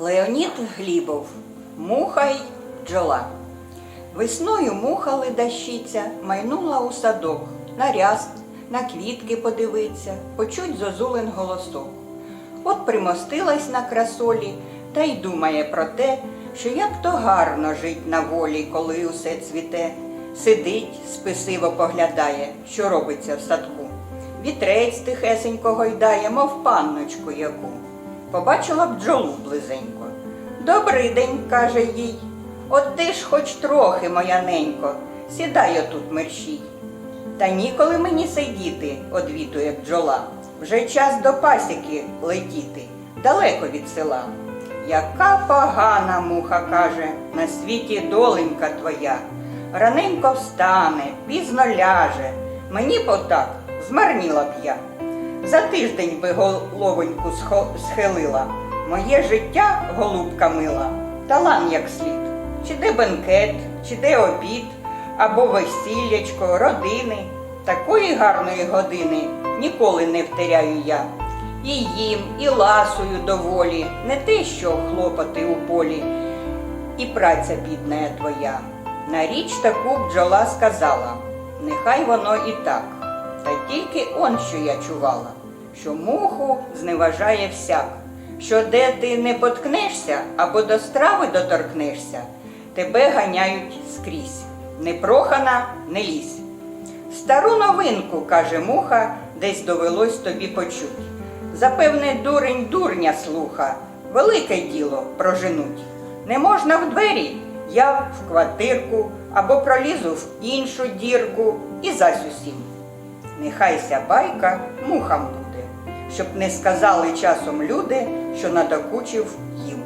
Леонід Глібов, муха й бджола. Весною муха ледащиця майнула у садок, на ряст, на квітки подивиться, почуть зозулин голосок. От примостилась на красолі та й думає про те, що як то гарно жить на волі, коли усе цвіте. Сидить, спесиво поглядає, що робиться в садку. Вітрець тихесенько гойдає, мов панночку яку. Побачила бджолу близенько. Добрий день, каже їй. От ти ж хоч трохи, моя ненько, сідай отут мерщій. Та ніколи мені сидіти, одвітує бджола. Вже час до пасіки летіти, далеко від села. Яка погана муха каже, на світі доленька твоя. Раненько встане, пізно ляже. Мені б отак змарніла б я. За тиждень би головоньку схилила. Моє життя, голубка мила, талан як слід. Чи де бенкет, чи де обід, або весіллячко, родини. Такої гарної години ніколи не втеряю я. І їм, і ласую доволі, не те, що хлопоти у полі, і праця бідна твоя. На річ таку бджола сказала, нехай воно і так. Та тільки он що я чувала, що муху зневажає всяк, що де ти не поткнешся або до страви доторкнешся, тебе ганяють скрізь. Непрохана не лізь. Стару новинку, каже муха, десь довелось тобі почуть. Запевне, дурень дурня слуха, велике діло проженуть. Не можна в двері, я в квартирку або пролізу в іншу дірку і зась усім. Нехай ся байка мухам буде, щоб не сказали часом люди, що надокучив їм.